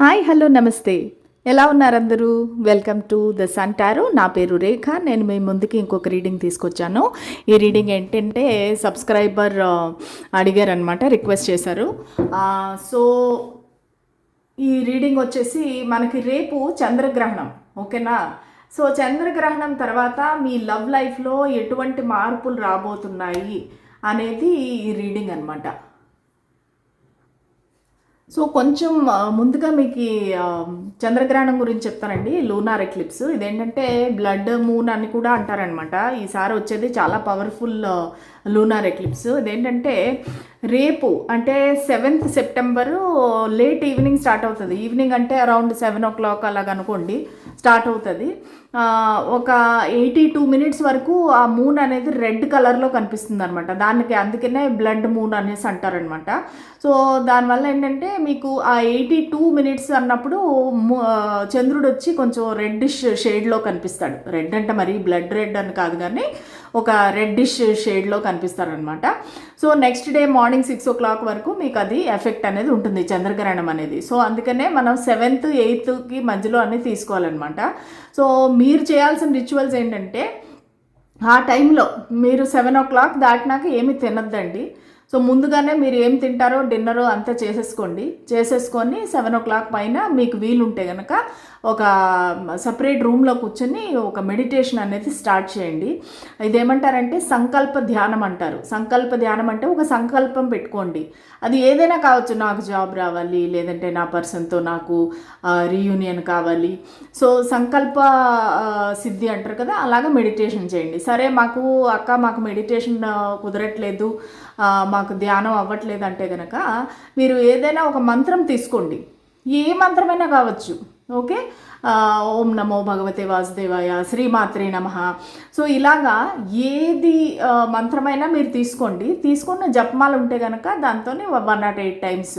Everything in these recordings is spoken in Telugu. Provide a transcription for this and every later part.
హాయ్ హలో నమస్తే. ఎలా ఉన్నారు అందరూ welcome to the sun tarot. నా పేరు రేఖ. నేను మీ ముందుకి ఇంకొక రీడింగ్ తీసుకొచ్చాను. ఈ రీడింగ్ ఏంటంటే సబ్స్క్రైబర్ అడిగారు అనమాట రిక్వెస్ట్ చేశారు. సో ఈ రీడింగ్ వచ్చేసి మనకి రేపు చంద్రగ్రహణం ఓకేనా? సో చంద్రగ్రహణం తర్వాత మీ లవ్ లైఫ్లో ఎటువంటి మార్పులు రాబోతున్నాయి అనేది ఈ రీడింగ్ అనమాట సో కొంచెం ముందుగా మీకు చంద్రగ్రహణం గురించి చెప్తానండి. Lunar eclipse. ఇదేంటంటే బ్లడ్ మూన్ అని కూడా అంటారనమాట. ఈసారి వచ్చేది చాలా పవర్ఫుల్ లూనార్ ఎక్లిప్స్. ఇదేంటంటే రేపు అంటే seventh September late evening start అవుతుంది. ఈవినింగ్ అంటే అరౌండ్ సెవెన్ ఓ క్లాక్ అలాగ అనుకోండి స్టార్ట్ అవుతుంది. ఒక ఎయిటీ టూ మినిట్స్ వరకు ఆ మూన్ అనేది రెడ్ కలర్లో కనిపిస్తుంది అనమాట దానికి అందుకనే బ్లడ్ మూన్ అనేసి అంటారనమాట సో దానివల్ల ఏంటంటే మీకు ఆ ఎయిటీ టూ మినిట్స్ అన్నప్పుడు చంద్రుడు వచ్చి కొంచెం రెడ్డిష్ షేడ్లో కనిపిస్తాడు. రెడ్ అంటే మరి బ్లడ్ రెడ్ అని కాదు కానీ ఒక రెడ్డిష్ షేడ్లో కనిపిస్తారనమాట so next day morning six o'clock వరకు మీకు అది ఎఫెక్ట్ అనేది ఉంటుంది చంద్రగ్రహణం అనేది. సో అందుకనే మనం సెవెంత్ ఎయిత్కి మధ్యలో అన్ని తీసుకోవాలన్నమాట. సో మీరు చేయాల్సిన రిచువల్స్ ఏంటంటే ఆ టైంలో మీరు సెవెన్ ఓ క్లాక్ దాటినాక ఏమి తినద్దండి. సో ముందుగానే మీరు ఏం తింటారో డిన్నర్ అంతా చేసేసుకోండి. చేసేసుకొని సెవెన్ ఓ క్లాక్ పైన మీకు వీలుంటే కనుక ఒక సపరేట్ రూమ్లో కూర్చొని ఒక మెడిటేషన్ అనేది స్టార్ట్ చేయండి. ఇదేమంటారంటే సంకల్ప ధ్యానం అంటారు. సంకల్ప ధ్యానం అంటే ఒక సంకల్పం పెట్టుకోండి. అది ఏదైనా కావచ్చు నాకు జాబ్ రావాలి లేదంటే నా పర్సన్తో నాకు రీయూనియన్ కావాలి. సో సంకల్ప సిద్ధి అంటారు కదా అలాగా మెడిటేషన్ చేయండి. సరే మాకు అక్క మాకు మెడిటేషన్ కుదరట్లేదు. మాకు ధ్యానం అవ్వట్లేదు అంటే కనుక మీరు ఏదైనా ఒక మంత్రం తీసుకోండి. ఏ మంత్రమైనా కావచ్చు. ఓకే? ఓం నమో భగవతే వాసుదేవాయ శ్రీమాత్రే నమ. సో ఇలాగా ఏది మంత్రమైనా మీరు తీసుకోండి. తీసుకున్న జపమాలు ఉంటే కనుక దాంతోనే వన్ నాట్ ఎయిట్ టైమ్స్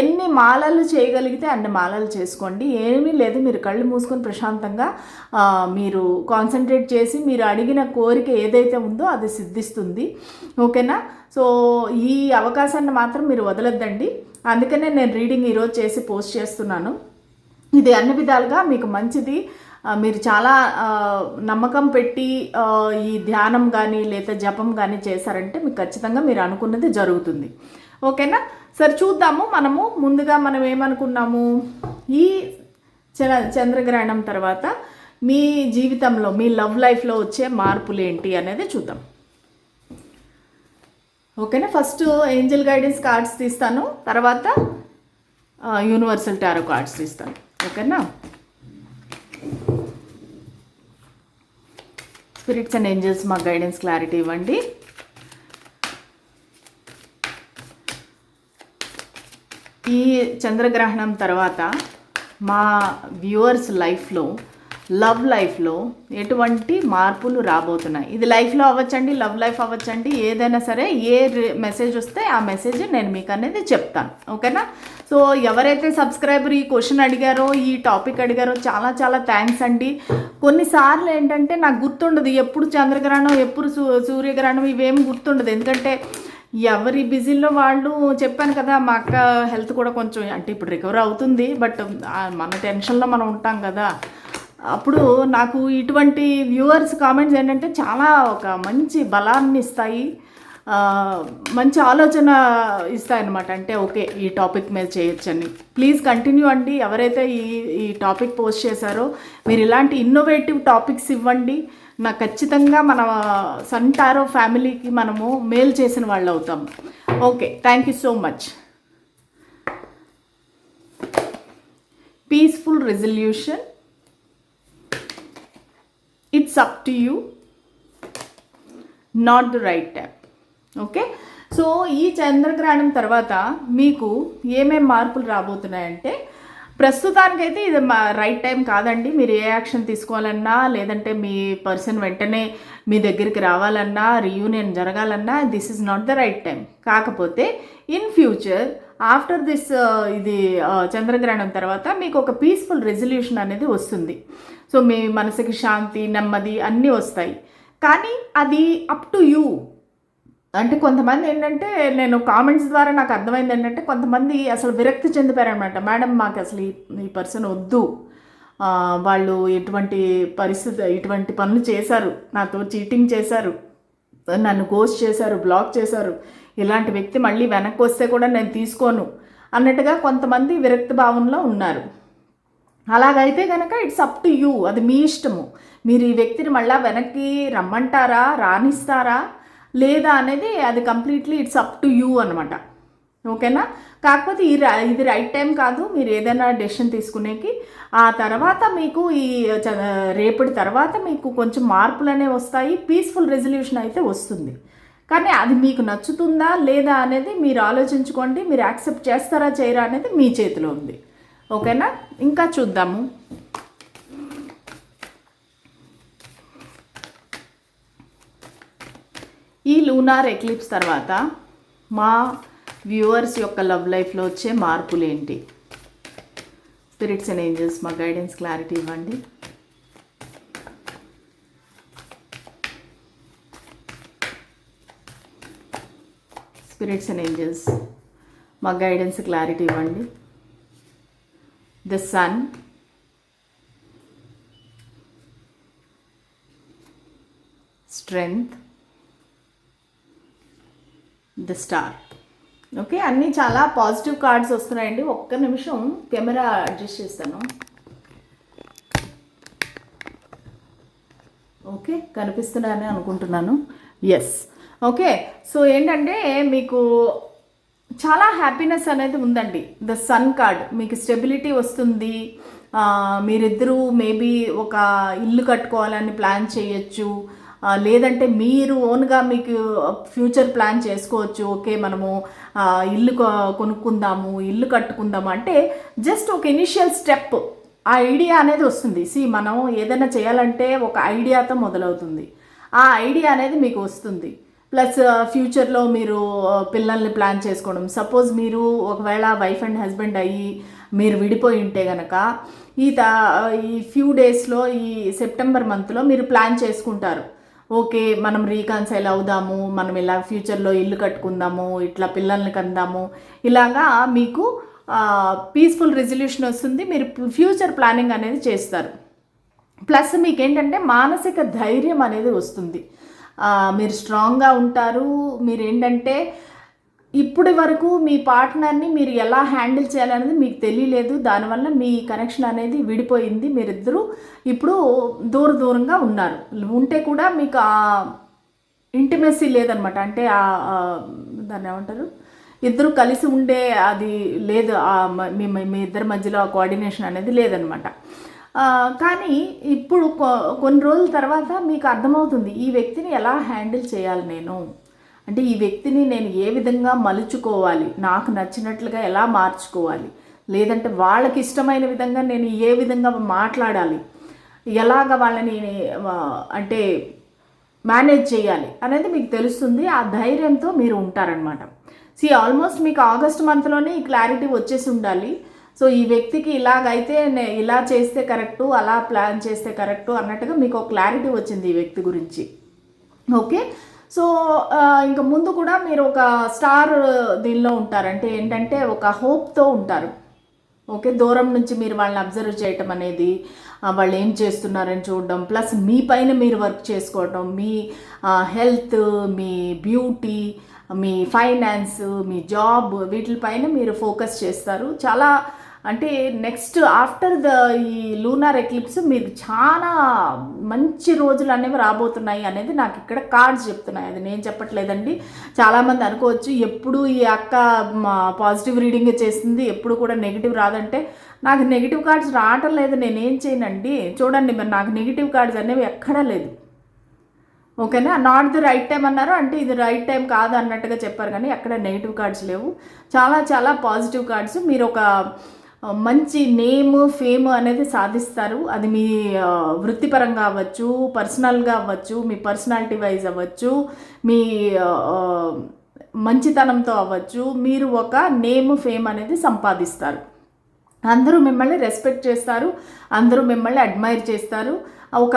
ఎన్ని మాలలు చేయగలిగితే అన్ని మాలలు చేసుకోండి. ఏమీ లేదు మీరు కళ్ళు మూసుకొని ప్రశాంతంగా మీరు కాన్సన్ట్రేట్ చేసి మీరు అడిగిన కోరిక ఏదైతే ఉందో అది సిద్ధిస్తుంది. ఓకేనా? సో ఈ అవకాశాన్ని మాత్రం మీరు వదలొద్దండి. అందుకనే నేను రీడింగ్ ఈరోజు చేసి పోస్ట్ చేస్తున్నాను. ఇది అన్ని విధాలుగా మీకు మంచిది. మీరు చాలా నమ్మకం పెట్టి ఈ ధ్యానం కానీ లేదా జపం కానీ చేశారంటే మీకు ఖచ్చితంగా మీరు అనుకున్నది జరుగుతుంది. ఓకేనా? సరే చూద్దాము. మనము ముందుగా మనం ఏమనుకున్నాము? ఈ చంద్ర చంద్రగ్రహణం తర్వాత మీ జీవితంలో మీ లవ్ లైఫ్లో వచ్చే మార్పులు ఏంటి అనేది చూద్దాం. ఓకేనా? ఫస్ట్ ఏంజల్ గైడెన్స్ కార్డ్స్ తీస్తాను. తర్వాత యూనివర్సల్ టారో కార్డ్స్ తీస్తాను. ఓకేనా? స్పిరిట్స్ అండ్ ఏంజల్స్ మాకు గైడెన్స్ క్లారిటీ ఇవ్వండి. ఈ చంద్రగ్రహణం తర్వాత మా వ్యూవర్స్ లైఫ్లో లవ్ లైఫ్లో ఎటువంటి మార్పులు రాబోతున్నాయి? ఇది లైఫ్లో అవ్వచ్చండి లవ్ లైఫ్ అవ్వచ్చండి ఏదైనా సరే ఏ మెసేజ్ వస్తే ఆ మెసేజ్ నేను మీకు అనేది చెప్తాను. ఓకేనా? సో ఎవరైతే సబ్స్క్రైబర్ ఈ క్వశ్చన్ అడిగారో ఈ టాపిక్ అడిగారో చాలా చాలా థ్యాంక్స్ అండి. కొన్నిసార్లు ఏంటంటే నాకు గుర్తుండదు ఎప్పుడు చంద్రగ్రహణం ఎప్పుడు సూ సూర్యగ్రహణం ఇవేం గుర్తుండదు. ఎందుకంటే ఎవరి బిజీలో వాళ్ళు చెప్పాను కదా మా అక్క హెల్త్ కూడా కొంచెం అంటే ఇప్పుడు రికవర్ అవుతుంది బట్ మన టెన్షన్లో మనం ఉంటాం కదా. అప్పుడు నాకు ఇటువంటి వ్యూవర్స్ కామెంట్స్ ఏంటంటే చాలా ఒక మంచి బలాన్ని ఇస్తాయి. మంచి ఆలోచన ఇస్తాయన్నమాట. అంటే ఓకే ఈ టాపిక్ మీద చేయొచ్చని. ప్లీజ్ కంటిన్యూ అండి. ఎవరైతే ఈ ఈ టాపిక్ పోస్ట్ చేశారో మీరు ఇలాంటి ఇన్నోవేటివ్ టాపిక్స్ ఇవ్వండి. నాకు ఖచ్చితంగా మన సంటారో ఫ్యామిలీకి మనము మేలు చేసిన వాళ్ళు అవుతాం. Okay thank you so much peaceful resolution it's up to you not the right time okay so ఈ చంద్రగ్రహణం తర్వాత మీకు ఏమేమి మార్పులు రాబోతున్నాయంటే ప్రస్తుతానికైతే ఇది మా రైట్ టైం కాదండి. మీరు ఏ యాక్షన్ తీసుకోవాలన్నా లేదంటే మీ పర్సన్ వెంటనే మీ దగ్గరికి రావాలన్నా రీయూనియన్ జరగాలన్నా this is not the right time కాకపోతే ఇన్ ఫ్యూచర్ ఆఫ్టర్ దిస్ ఇది uh, చంద్రగ్రహణం తర్వాత మీకు ఒక పీస్ఫుల్ రెజల్యూషన్ అనేది వస్తుంది. సో మీ మనసుకి శాంతి నెమ్మది అన్నీ వస్తాయి. కానీ అది అప్ టు యూ అంటే కొంతమంది ఏంటంటే నేను కామెంట్స్ ద్వారా నాకు అర్థమైంది ఏంటంటే కొంతమంది అసలు విరక్తి చెందిపోయారనమాట మేడం మాకు అసలు ఈ ఈ పర్సన్ వద్దు. వాళ్ళు ఎటువంటి పరిస్థితి ఇటువంటి పనులు చేశారు. నాతో చీటింగ్ చేశారు. నన్ను గోస్ట్ చేశారు బ్లాక్ చేశారు. ఇలాంటి వ్యక్తి మళ్ళీ వెనక్కి వస్తే కూడా నేను తీసుకోను. అన్నట్టుగా కొంతమంది విరక్తి భావంలో ఉన్నారు. అలాగైతే కనుక ఇట్స్ అప్ టు యూ అది మీ ఇష్టము. మీరు ఈ వ్యక్తిని మళ్ళీ వెనక్కి రమ్మంటారా? రాణిస్తారా లేదా అనేది అది completely it's up to you అనమాట ఓకేనా? కాకపోతే ఈ ర- ఇది రైట్ టైం కాదు. మీరు ఏదైనా డెసిషన్ తీసుకునేకి ఆ తర్వాత మీకు ఈ చ- రేపటి తర్వాత మీకు కొంచెం మార్పులు అనేవి వస్తాయి. పీస్ఫుల్ రెజల్యూషన్ అయితే వస్తుంది. కానీ అది మీకు నచ్చుతుందా లేదా అనేది మీరు ఆలోచించుకోండి. మీరు యాక్సెప్ట్ చేస్తారా చేయరా అనేది మీ చేతిలో ఉంది. ఓకేనా? ఇంకా చూద్దాము. ఈ లూనార్ ఎక్లిప్స్ తర్వాత మా వ్యూవర్స్ యొక్క లవ్ లైఫ్లో వచ్చే మార్పులు ఏంటి స్పిరిట్స్ అండ్ ఏంజల్స్ మా గైడెన్స్ క్లారిటీ ఇవ్వండి. స్పిరిట్స్ అండ్ ఏంజల్స్ మా గైడెన్స్ క్లారిటీ ఇవ్వండి. The sun strength the star. Okay అన్నీ చాలా పాజిటివ్ కార్డ్స్ వస్తున్నాయండి. ఒక్క నిమిషం కెమెరా అడ్జస్ట్ చేస్తాను. ఓకే కనిపిస్తున్నాయని అనుకుంటున్నాను. ఎస్ ఓకే సో ఏంటంటే మీకు చాలా హ్యాపీనెస్ అనేది ఉందండి. ద సన్ కార్డ్ మీకు స్టెబిలిటీ వస్తుంది. మీరిద్దరూ మేబీ ఒక ఇల్లు కట్టుకోవాలని ప్లాన్ చేయొచ్చు. లేదంటే మీరు ఓన్గా మీకు ఫ్యూచర్ ప్లాన్ చేసుకోవచ్చు. ఓకే మనము ఇల్లు కొనుక్కుందాము ఇల్లు కట్టుకుందాము అంటే జస్ట్ ఒక ఇనిషియల్ స్టెప్. ఆ ఐడియా అనేది వస్తుంది. సి మనం ఏదైనా చేయాలంటే ఒక ఐడియాతో మొదలవుతుంది. ఆ ఐడియా అనేది మీకు వస్తుంది. ప్లస్ ఫ్యూచర్లో మీరు పిల్లల్ని ప్లాన్ చేసుకోవడం. సపోజ్ మీరు ఒకవేళ వైఫ్ అండ్ హస్బెండ్ అయ్యి మీరు విడిపోయి ఉంటే గనక ఈ తా ఈ ఫ్యూ డేస్లో ఈ సెప్టెంబర్ మంత్లో మీరు ప్లాన్ చేసుకుంటారు. ఓకే మనం రీకన్సైల్ అవుదాము మనం ఇలా ఫ్యూచర్లో ఇల్లు కట్టుకుందాము ఇట్లా పిల్లల్ని కందాము. ఇలాగా మీకు పీస్ఫుల్ రెజల్యూషన్ వస్తుంది. మీరు ఫ్యూచర్ ప్లానింగ్ అనేది చేస్తారు. ప్లస్ మీకు ఏంటంటే మానసిక ధైర్యం అనేది వస్తుంది. మీరు స్ట్రాంగ్గా ఉంటారు. మీరు ఏంటంటే ఇప్పటి వరకు మీ పార్ట్నర్ని మీరు ఎలా హ్యాండిల్ చేయాలనేది మీకు తెలియలేదు. దానివల్ల మీ కనెక్షన్ అనేది విడిపోయింది. మీరిద్దరూ ఇప్పుడు దూర దూరంగా ఉన్నారు. ఉంటే కూడా మీకు ఆ ఇంటిమెసీ లేదనమాట. అంటే ఆ దాన్ని ఏమంటారు? ఇద్దరు కలిసి ఉండే అది లేదు. మీ మీ- ఇద్దరి మధ్యలో ఆ కోఆర్డినేషన్ అనేది లేదనమాట. కానీ ఇప్పుడు కొ- కొన్ని రోజుల తర్వాత మీకు అర్థమవుతుంది. ఈ వ్యక్తిని ఎలా హ్యాండిల్ చేయాలి నేను? అంటే ఈ వ్యక్తిని నేను ఏ విధంగా మలుచుకోవాలి? నాకు నచ్చినట్లుగా ఎలా మార్చుకోవాలి? లేదంటే వాళ్ళకి ఇష్టమైన విధంగా నేను ఏ విధంగా మాట్లాడాలి? ఎలాగ వాళ్ళని అంటే మేనేజ్ చేయాలి అనేది మీకు తెలుస్తుంది. ఆ ధైర్యంతో మీరు ఉంటారనమాట సి ఆల్మోస్ట్ మీకు ఆగస్ట్ మంత్లోనే ఈ క్లారిటీ వచ్చేసి ఉండాలి. సో ఈ వ్యక్తికి ఇలాగైతే నే- ఇలా చేస్తే కరెక్టు అలా ప్లాన్ చేస్తే కరెక్టు అన్నట్టుగా మీకు ఒక క్లారిటీ వచ్చింది ఈ వ్యక్తి గురించి. ఓకే సో ఇంక ఇంకా ముందు కూడా మీరు ఒక స్టార్ దీనిలో ఉంటారు. అంటే ఏంటంటే ఒక హోప్తో ఉంటారు. ఓకే దూరం నుంచి మీరు వాళ్ళని అబ్జర్వ్ చేయటం అనేది వాళ్ళు ఏం చేస్తున్నారని చూడడం ప్లస్ మీ పైన మీరు వర్క్ చేసుకోవటం మీ హెల్త్ మీ బ్యూటీ మీ ఫైనాన్స్ మీ జాబ్ వీటిపైన మీరు ఫోకస్ చేస్తారు. చాలా అంటే నెక్స్ట్ ఆఫ్టర్ ద ఈ లూనార్ ఎక్లిప్స్ మీకు చాలా మంచి రోజులు అనేవి రాబోతున్నాయి అనేది నాకు ఇక్కడ కార్డ్స్ చెప్తున్నాయి. అది నేను చెప్పట్లేదండి. చాలామంది అనుకోవచ్చు ఎప్పుడు ఈ అక్క పాజిటివ్ రీడింగ్ చేసింది ఎప్పుడు కూడా నెగిటివ్ రాదంటే నాకు నెగిటివ్ కార్డ్స్ రావటం లేదు. నేనేం చేయనండి? చూడండి మరి నాకు నెగిటివ్ కార్డ్స్ అనేవి ఎక్కడా లేదు. ఓకేనా? నాట్ ది రైట్ టైం అన్నారు. అంటే ఇది రైట్ టైం కాదు అన్నట్టుగా చెప్పారు కానీ ఎక్కడ నెగిటివ్ కార్డ్స్ లేవు. చాలా చాలా పాజిటివ్ కార్డ్స్ మీరు ఒక మంచి నేమ్ ఫేమ్ అనేది సాధిస్తారు. అది మీ వృత్తిపరంగా అవ్వచ్చు పర్సనల్గా అవ్వచ్చు మీ పర్సనాలిటీ వైజ్ అవ్వచ్చు మీ మంచితనంతో అవ్వచ్చు. మీరు ఒక నేమ్ ఫేమ్ అనేది సంపాదిస్తారు. అందరూ మిమ్మల్ని రెస్పెక్ట్ చేస్తారు అందరూ మిమ్మల్ని అడ్మైర్ చేస్తారు. ఒక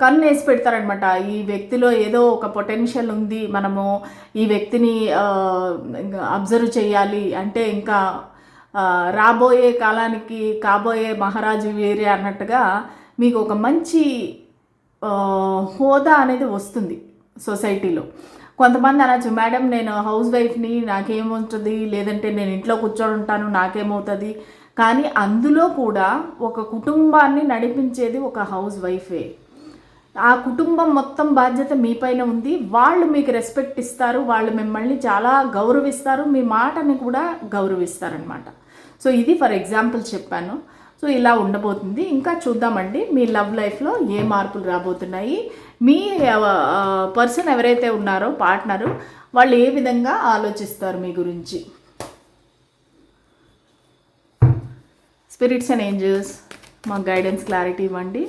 కన్ను వేసి పెడతారనమాట ఈ వ్యక్తిలో ఏదో ఒక పొటెన్షియల్ ఉంది మనము ఈ వ్యక్తిని అబ్జర్వ్ చేయాలి అంటే ఇంకా రాబోయే కాలానికి కాబోయే మహారాజు వీరే అన్నట్టుగా మీకు ఒక మంచి హోదా అనేది వస్తుంది సొసైటీలో. కొంతమంది అనొచ్చు మేడం నేను హౌస్ వైఫ్ని నాకేమవుతుంది లేదంటే నేను ఇంట్లో కూర్చొని ఉంటాను నాకేమవుతుంది? కానీ అందులో కూడా ఒక కుటుంబాన్ని నడిపించేది ఒక హౌస్ వైఫే. ఆ కుటుంబం మొత్తం బాధ్యత మీపైన ఉంది. వాళ్ళు మీకు రెస్పెక్ట్ ఇస్తారు. వాళ్ళు మిమ్మల్ని చాలా గౌరవిస్తారు. మీ మాటని కూడా గౌరవిస్తారనమాట సో ఇది ఫర్ ఎగ్జాంపుల్ చెప్పాను. సో ఇలా ఉండబోతుంది. ఇంకా చూద్దామండి మీ లవ్ లైఫ్లో ఏ మార్పులు రాబోతున్నాయి? మీ పర్సన్ ఎవరైతే ఉన్నారో పార్ట్నరు వాళ్ళు ఏ విధంగా ఆలోచిస్తారు మీ గురించి? స్పిరిట్స్ అండ్ ఏంజల్స్ మాకు గైడెన్స్ క్లారిటీ ఇవ్వండి.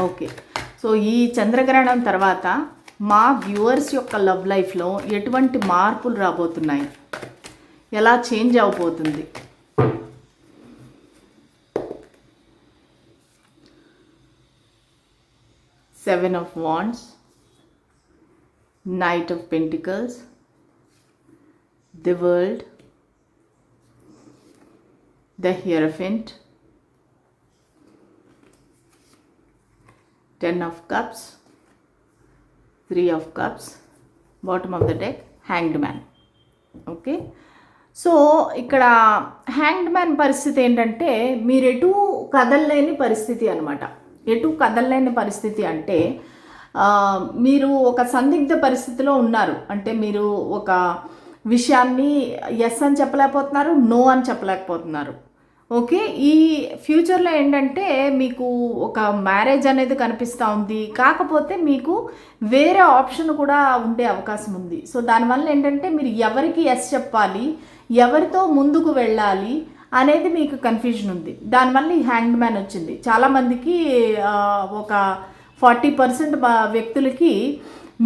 ఓకే సో ఈ చంద్రగ్రహణం తర్వాత మా వ్యూవర్స్ యొక్క లవ్ లైఫ్లో ఎటువంటి మార్పులు రాబోతున్నాయి? ఎలా చేంజ్ అవబోతుంది? Seven of wands knight of pentacles the world the hierophant ten of cups three of cups bottom of the deck hanged man. Okay? So ఇక్కడ హ్యాంగ్డ్ మ్యాన్ పరిస్థితి ఏంటంటే మీరు ఎటు కదలలేని పరిస్థితి అనమాట ఎటు కదలలేని పరిస్థితి అంటే మీరు ఒక సందిగ్ధ పరిస్థితిలో ఉన్నారు. అంటే మీరు ఒక విషయాన్ని ఎస్ అని చెప్పలేకపోతున్నారు నో అని చెప్పలేకపోతున్నారు. ఓకే? ఈ ఫ్యూచర్లో ఏంటంటే మీకు ఒక మ్యారేజ్ అనేది కనిపిస్తూ ఉంది. కాకపోతే మీకు వేరే ఆప్షన్ కూడా ఉండే అవకాశం ఉంది. సో దానివల్ల ఏంటంటే మీరు ఎవరికి ఎస్ చెప్పాలి ఎవరితో ముందుకు వెళ్ళాలి అనేది మీకు కన్ఫ్యూజన్ ఉంది. దానివల్ల ఈ హ్యాంగ్ మ్యాన్ వచ్చింది. చాలామందికి ఒక ఫార్టీ పర్సెంట్ వ్యక్తులకి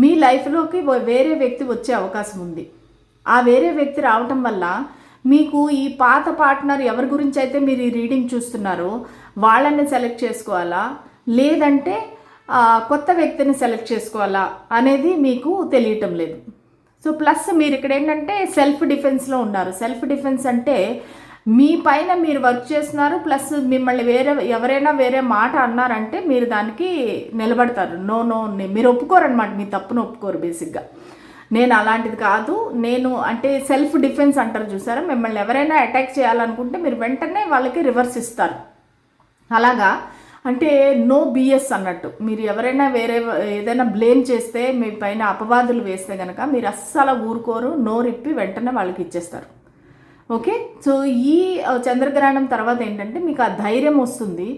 మీ లైఫ్లోకి వేరే వ్యక్తి వచ్చే అవకాశం ఉంది. ఆ వేరే వ్యక్తి రావటం వల్ల మీకు ఈ పాత పార్ట్నర్ ఎవరి గురించి అయితే మీరు ఈ రీడింగ్ చూస్తున్నారో వాళ్ళని సెలెక్ట్ చేసుకోవాలా? లేదంటే కొత్త వ్యక్తిని సెలెక్ట్ చేసుకోవాలా అనేది మీకు తెలియటం లేదు. సో ప్లస్ మీరు ఇక్కడ ఏంటంటే సెల్ఫ్ డిఫెన్స్లో ఉన్నారు. సెల్ఫ్ డిఫెన్స్ అంటే మీ పైన మీరు వర్క్ చేస్తున్నారు ప్లస్ మిమ్మల్ని వేరే ఎవరైనా వేరే మాట అన్నారంటే మీరు దానికి నిలబడతారు. నో నో మీరు మీరు ఒప్పుకోరనమాట మీ తప్పును ఒప్పుకోరు బేసిక్గా. నేను అలాంటిది కాదు నేను అంటే సెల్ఫ్ డిఫెన్స్ అంటారు చూసారా? మిమ్మల్ని ఎవరైనా అటాక్ చేయాలనుకుంటే మీరు వెంటనే వాళ్ళకి రివర్స్ ఇస్తారు. అలాగా? అంటే నో బిఎస్ అన్నట్టు. మీరు ఎవరైనా వేరే ఏదైనా బ్లేమ్ చేస్తే మీ పైన అపవాదులు వేస్తే కనుక మీరు అస్సలు ఊరుకోరు నోరిప్పి వెంటనే వాళ్ళకి ఇచ్చేస్తారు. ఓకే సో ఈ చంద్రగ్రహణం తర్వాత ఏంటంటే మీకు ఆ ధైర్యం వస్తుంది.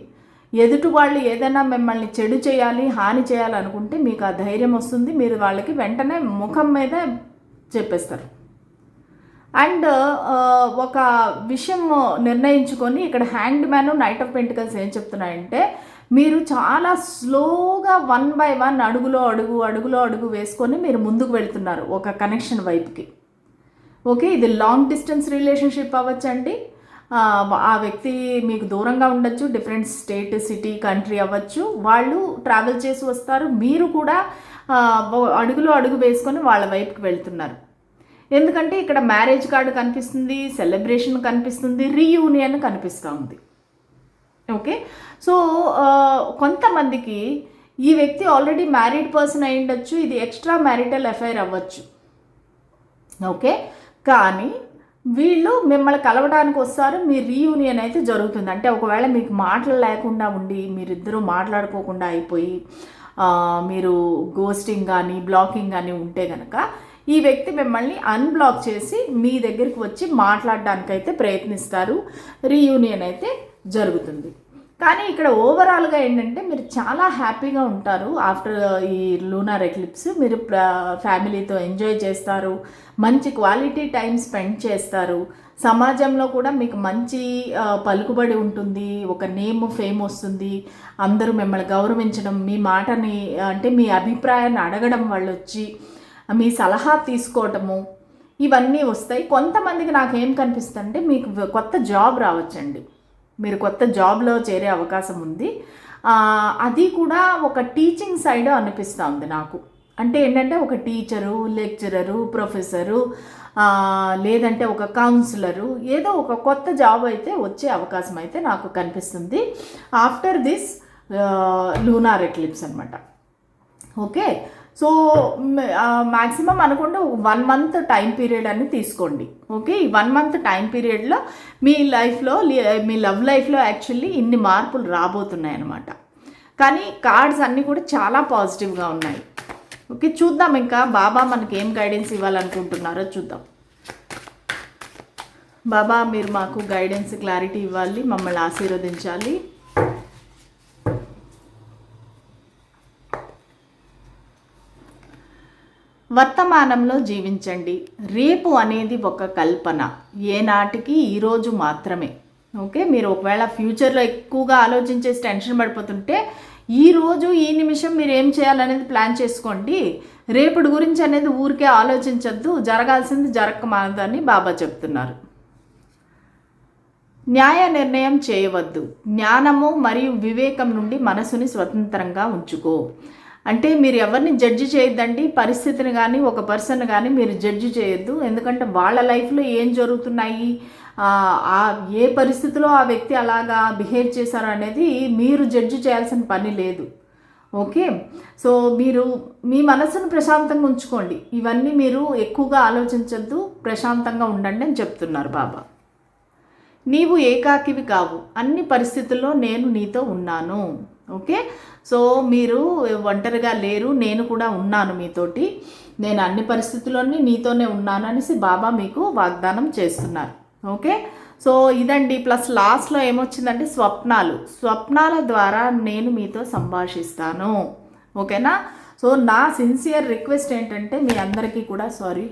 ఎదుటి వాళ్ళు ఏదైనా మిమ్మల్ని చెడు చేయాలి హాని చేయాలనుకుంటే మీకు ఆ ధైర్యం వస్తుంది. మీరు వాళ్ళకి వెంటనే ముఖం మీద చెప్పేస్తారు. అండ్ ఒక విషయం నిర్ణయించుకొని ఇక్కడ hanged man knight of pentacles ఏం చెప్తున్నాయంటే మీరు చాలా స్లోగా వన్ బై వన్ అడుగులో అడుగు అడుగులో అడుగు వేసుకొని మీరు ముందుకు వెళ్తున్నారు ఒక కనెక్షన్ వైపుకి. ఓకే ఇది లాంగ్ డిస్టెన్స్ రిలేషన్షిప్ అవ్వచ్చండి. ఆ, వ్యక్తి మీకు దూరంగా ఉండొచ్చు డిఫరెంట్ స్టేట్ సిటీ కంట్రీ అవ్వచ్చు. వాళ్ళు ట్రావెల్ చేసి వస్తారు. మీరు కూడా అడుగులో అడుగు వేసుకొని వాళ్ళ వైపుకి వెళ్తున్నారు. ఎందుకంటే ఇక్కడ మ్యారేజ్ కార్డు కనిపిస్తుంది సెలబ్రేషన్ కనిపిస్తుంది రీయూనియన్ కనిపిస్తూ ఉంది. ఓకే సో కొంతమందికి ఈ వ్యక్తి ఆల్రెడీ మ్యారీడ్ పర్సన్ అయి ఉండొచ్చు ఇది ఎక్స్ట్రా మ్యారిటల్ అఫైర్ అవ్వచ్చు. ఓకే కానీ వీళ్ళు మిమ్మల్ని కలవడానికి వస్తారు మీ రీయూనియన్ అయితే జరుగుతుంది. అంటే ఒకవేళ మీకు మాటలు లేకుండా ఉండి మీరిద్దరూ మాట్లాడుకోకుండా అయిపోయి మీరు గోస్టింగ్ కానీ బ్లాకింగ్ కానీ ఉంటే కనుక ఈ వ్యక్తి మిమ్మల్ని అన్బ్లాక్ చేసి మీ దగ్గరికి వచ్చి మాట్లాడడానికైతే ప్రయత్నిస్తారు. రీయూనియన్ అయితే జరుగుతుంది. కానీ ఇక్కడ ఓవరాల్గా ఏంటంటే మీరు చాలా హ్యాపీగా ఉంటారు ఆఫ్టర్ ఈ లూనార్ ఎక్లిప్స్ మీరు ఫ్యామిలీతో ఎంజాయ్ చేస్తారు మంచి క్వాలిటీ టైం స్పెండ్ చేస్తారు. సమాజంలో కూడా మీకు మంచి పలుకుబడి ఉంటుంది ఒక నేమ్ ఫేమ్ వస్తుంది. అందరూ మిమ్మల్ని గౌరవించడం మీ మాటని అంటే మీ అభిప్రాయాన్ని అడగడం వాళ్ళు వచ్చి మీ సలహా తీసుకోవటము ఇవన్నీ వస్తాయి. కొంతమందికి నాకు ఏం కనిపిస్తుంది అంటే మీకు కొత్త జాబ్ రావచ్చండి. మీరు కొత్త జాబ్లో చేరే అవకాశం ఉంది. అది కూడా ఒక టీచింగ్ సైడ్ అనిపిస్తూ ఉంది నాకు. అంటే ఏంటంటే ఒక టీచరు లెక్చరరు ప్రొఫెసరు లేదంటే ఒక కౌన్సిలరు ఏదో ఒక కొత్త జాబ్ అయితే వచ్చే అవకాశం అయితే నాకు కనిపిస్తుంది. ఆఫ్టర్ దిస్ లూనార్ ఎక్లిప్స్ అనమాట ఓకే? సో మ్యాక్సిమం అనుకుంటే వన్ మంత్ టైం పీరియడ్ అని తీసుకోండి. ఓకే? ఈ వన్ మంత్ టైం పీరియడ్లో మీ లైఫ్లో మీ లవ్ లైఫ్లో యాక్చువల్లీ ఇన్ని మార్పులు రాబోతున్నాయి అనమాట కానీ కార్డ్స్ అన్నీ కూడా చాలా పాజిటివ్గా ఉన్నాయి. ఓకే? చూద్దాం ఇంకా బాబా మనకి ఏం గైడెన్స్ ఇవ్వాలనుకుంటున్నారో చూద్దాం. బాబా మీరు మాకు గైడెన్స్ క్లారిటీ ఇవ్వాలి మమ్మల్ని ఆశీర్వదించాలి. వర్తమానంలో జీవించండి. రేపు అనేది ఒక కల్పన. ఏనాటికి ఈరోజు మాత్రమే. ఓకే? మీరు ఒకవేళ ఫ్యూచర్లో ఎక్కువగా ఆలోచించేసి టెన్షన్ పడిపోతుంటే ఈరోజు ఈ నిమిషం మీరు ఏం చేయాలనేది ప్లాన్ చేసుకోండి. రేపటి గురించి అనేది ఊరికే ఆలోచించద్దు. జరగాల్సింది జరగమానదని బాబా చెప్తున్నారు. న్యాయ నిర్ణయం చేయవద్దు. జ్ఞానము మరియు వివేకం నుండి మనసుని స్వతంత్రంగా ఉంచుకో. అంటే మీరు ఎవరిని జడ్జి చేయొద్దండి పరిస్థితిని కానీ ఒక పర్సన్ కానీ మీరు జడ్జి చేయొద్దు. ఎందుకంటే వాళ్ళ లైఫ్లో ఏం జరుగుతున్నాయి ఆ, ఏ పరిస్థితిలో ఆ వ్యక్తి అలాగా బిహేవ్ చేశారు అనేది మీరు జడ్జి చేయాల్సిన పని లేదు. ఓకే? సో మీరు మీ మనసును ప్రశాంతంగా ఉంచుకోండి. ఇవన్నీ మీరు ఎక్కువగా ఆలోచించద్దు ప్రశాంతంగా ఉండండి అని చెప్తున్నారు బాబా. నీవు ఏకాకివి కావు. అన్ని పరిస్థితుల్లో నేను నీతో ఉన్నాను. ఓకే? సో మీరు ఒంటరిగా లేరు నేను కూడా ఉన్నాను మీతోటి. నేను అన్ని పరిస్థితుల్లోని నీతోనే ఉన్నాను అనేసి బాబా మీకు వాగ్దానం చేస్తున్నారు. ఓకే? సో ఇదండి. ప్లస్ లాస్ట్లో ఏమొచ్చిందంటే స్వప్నాలు. స్వప్నాల ద్వారా నేను మీతో సంభాషిస్తాను. ఓకేనా? సో నా సిన్సియర్ రిక్వెస్ట్ ఏంటంటే మీ అందరికీ కూడా సారీ.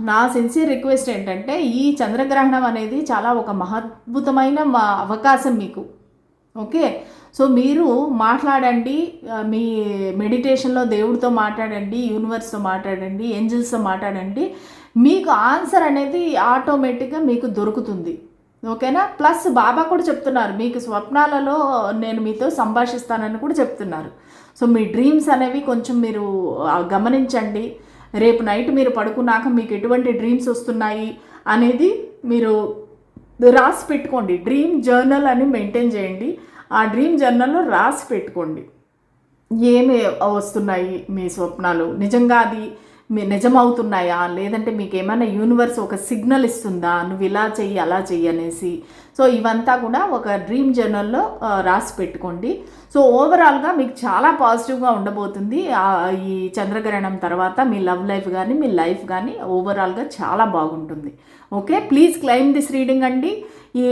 నా సిన్సియర్ రిక్వెస్ట్ ఏంటంటే ఈ చంద్రగ్రహణం అనేది చాలా ఒక మహద్భుతమైన మా- అవకాశం మీకు. ఓకే? సో మీరు మాట్లాడండి మీ మెడిటేషన్లో దేవుడితో మాట్లాడండి యూనివర్స్తో మాట్లాడండి ఏంజల్స్తో మాట్లాడండి మీకు ఆన్సర్ అనేది ఆటోమేటిక్గా మీకు దొరుకుతుంది. ఓకేనా? ప్లస్ బాబా కూడా చెప్తున్నారు మీకు స్వప్నాలలో నేను మీతో సంభాషిస్తానని కూడా చెప్తున్నారు. సో మీ డ్రీమ్స్ అనేవి కొంచెం మీరు గమనించండి. రేపు నైట్ మీరు పడుకున్నాక మీకు ఎటువంటి డ్రీమ్స్ వస్తున్నాయి అనేది మీరు రాసి పెట్టుకోండి. డ్రీమ్ జర్నల్ అని మెయింటైన్ చేయండి. ఆ డ్రీమ్ జర్నల్లో రాసి పెట్టుకోండి. ఏమి వస్తున్నాయి మీ స్వప్నాలు? నిజంగా అది మీ నిజమవుతున్నాయా? లేదంటే మీకు ఏమైనా యూనివర్స్ ఒక సిగ్నల్ ఇస్తుందా? నువ్వు ఇలా చెయ్యి అలా చెయ్యి అనేసి. సో ఇవంతా కూడా ఒక డ్రీమ్ జర్నల్లో రాసి పెట్టుకోండి. సో ఓవరాల్గా మీకు చాలా పాజిటివ్గా ఉండబోతుంది. ఈ చంద్రగ్రహణం తర్వాత మీ లవ్ లైఫ్ కానీ మీ లైఫ్ కానీ ఓవరాల్గా చాలా బాగుంటుంది. Okay please claim this reading అండి. ఈ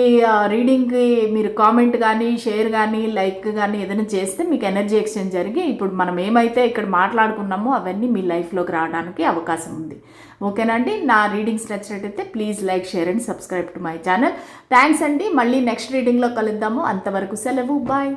రీడింగ్కి మీరు కామెంట్ కానీ షేర్ కానీ లైక్ కానీ ఏదైనా చేస్తే మీకు ఎనర్జీ ఎక్స్చేంజ్ జరిగి ఇప్పుడు మనం ఏమైతే ఇక్కడ మాట్లాడుకున్నామో అవన్నీ మీ లైఫ్లోకి రావడానికి అవకాశం ఉంది. ఓకేనండి నా రీడింగ్స్ నచ్చినట్టయితే please like share and subscribe to my channel thanks అండి. మళ్ళీ నెక్స్ట్ రీడింగ్లో కలుద్దాము. అంతవరకు సెలవు. బాయ్